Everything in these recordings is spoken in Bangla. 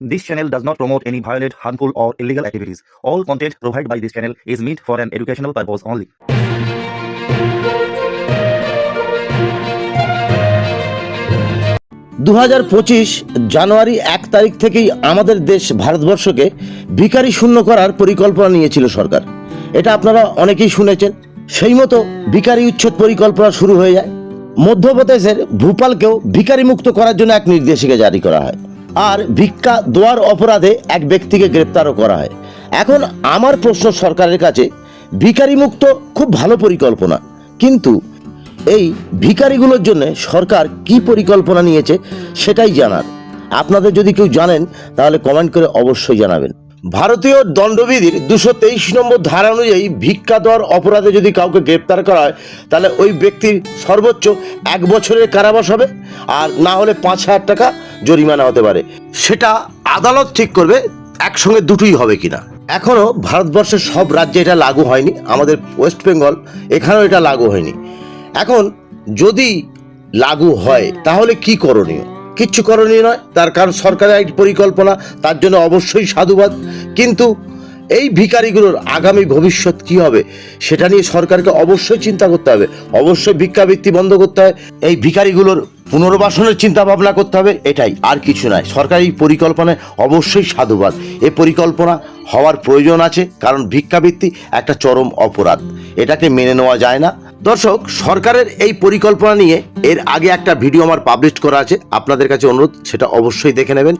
This channel does not promote any violent, harmful, or illegal activities. All content provided by this channel is meant for an educational purpose only. দু হাজার পঁচিশ জানুয়ারি এক তারিখ থেকেই আমাদের দেশ ভারতবর্ষকে ভিখারি শূন্য করার পরিকল্পনা নিয়েছিল সরকার এটা আপনারা অনেকেই শুনেছেন সেই মতো ভিখারি উচ্ছেদ পরিকল্পনা শুরু হয়ে যায় মধ্যপ্রদেশের ভূপালকেও ভিখারি মুক্ত করার জন্য এক নির্দেশিকা জারি করা হয় আর ভিক্ষা দোয়ার অপরাধে এক ব্যক্তিকে গ্রেপ্তারও করা হয়। এখন আমার প্রশ্ন সরকারের কাছে ভিখারি মুক্ত খুব ভালো পরিকল্পনা, কিন্তু এই ভিখারিগুলোর জন্য সরকার কি পরিকল্পনা নিয়েছে সেটাই জানার। আপনাদের যদি কেউ জানেন, তাহলে কমেন্ট করে অবশ্যই জানাবেন। ভারতীয় দণ্ডবিধির দুশো তেইশ নম্বর ধারা অনুযায়ী ভিক্ষা দেওয়ার অপরাধে যদি কাউকে গ্রেপ্তার করা হয়, তাহলে ওই ব্যক্তির সর্বোচ্চ এক বছরের কারাবাস হবে, আর না হলে পাঁচ হাজার টাকা জরিমানা হতে পারে। সেটা আদালত ঠিক করবে একসঙ্গে দুটোই হবে কিনা। এখনও ভারতবর্ষের সব রাজ্যে এটা লাগু হয়নি, আমাদের ওয়েস্ট বেঙ্গল এখানেও এটা লাগু হয়নি। এখন যদি লাগু হয়, তাহলে কি করণীয়? কিচ্ছু করণীয় নয়, তার কারণ সরকারের পরিকল্পনা, তার জন্য অবশ্যই সাধুবাদ। কিন্তু এই ভিকারিগুলোর আগামী ভবিষ্যৎ কি হবে, সেটা নিয়ে সরকারকে অবশ্যই চিন্তা করতে হবে। অবশ্যই ভিক্ষাবৃত্তি বন্ধ করতে হয়। এই ভিকারিগুলোর পুনর্বাসনের চিন্তা ভাবনা করতে হবে, এটাই। আর কিছু নয়। সরকারি পরিকল্পনায় অবশ্যই সাধুবাদ। এ পরিকল্পনা হওয়ার প্রয়োজন আছে, কারণ ভিক্ষাবৃত্তি একটা চরম অপরাধ। এটাকে মেনে নেওয়া যায় না। দর্শক, সরকারের এই পরিকল্পনা নিয়ে এর আগে একটা ভিডিও আমার পাবলিশ করা আছে, আপনাদের কাছে অনুরোধ, সেটা অবশ্যই দেখে নেবেন।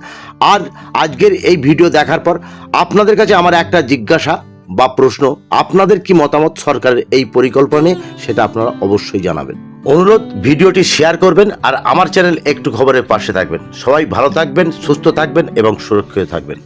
আর আজকের এই ভিডিও দেখার পর আপনাদের কাছে আমার একটা জিজ্ঞাসা বা প্রশ্ন, আপনাদের কি মতামত সরকারের এই পরিকল্পনা নিয়ে, সেটা আপনারা অবশ্যই জানাবেন। অনুরোধ, ভিডিওটি শেয়ার করবেন আর আমার চ্যানেল একটু খবরের পাশে থাকবেন। সবাই ভালো থাকবেন, সুস্থ থাকবেন এবং সুরক্ষিত থাকবেন।